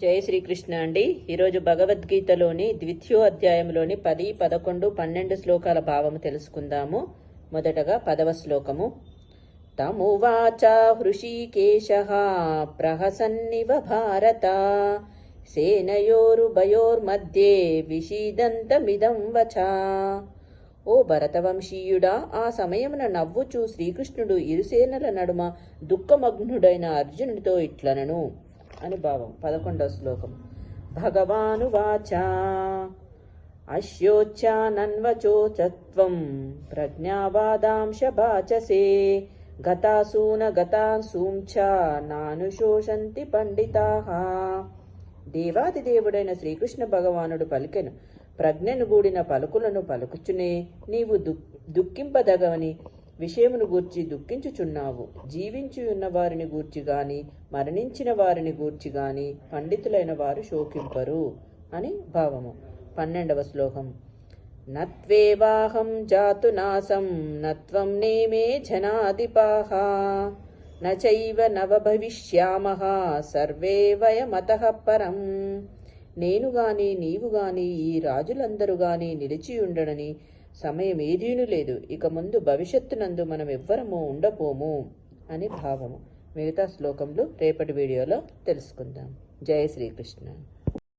జయ శ్రీకృష్ణ అండి. ఈరోజు భగవద్గీతలోని ద్వితీయోధ్యాయంలోని పది పదకొండు పన్నెండు శ్లోకాల భావము తెలుసుకుందాము. మొదటగా పదవ శ్లోకము. తమువాచ హృషికేశ ప్రహసన్నివ భారత. సేనయోరుభయోర్మధ్యే విషీదంతమిదం వచ. ఓ భరతవంశీయుడా ఆ సమయమున నవ్వుచూ శ్రీకృష్ణుడు ఇరుసేనల నడుమ దుఃఖమగ్నుడైన అర్జునుడితో ఇట్లనను. అని భావం పదకొండవ శ్లోకం. భగవాను వాచ అశ్యోచ్చానన్వచోచత్వం ప్రజ్ఞావాదాంశ బాచసే గతాసూన గతాసూం చ నానుశోషంతి పండితాః. దేవాదిదేవుడైన శ్రీకృష్ణ భగవానుడు పలికెను. ప్రజ్ఞను గూడిన పలుకులను పలుకుచునే నీవు దుఃఖింపదగవని విషయమును గూర్చి దుఃఖించుచున్నావు. జీవించి ఉన్న వారిని గూర్చి గాని మరణించిన వారిని గూర్చి గాని పండితులైన వారు శోకింపరు అని భావము. పన్నెండవ శ్లోకం. నత్వేవాహం జాతు నాసం నత్వం నేమే జనాధిపాహ నచైవ నవ భవిష్యామః సర్వే వయమతః పరం. నేను గాని నీవు గాని ఈ రాజులందరూ గాని నిలిచి ఉండడని సమయం ఏదీను లేదు. ఇక ముందు భవిష్యత్తునందు మనం ఎవ్వరము ఉండపోము అని భావము. మిగతా శ్లోకంలో రేపటి వీడియోలో తెలుసుకుందాం. జయ శ్రీకృష్ణ.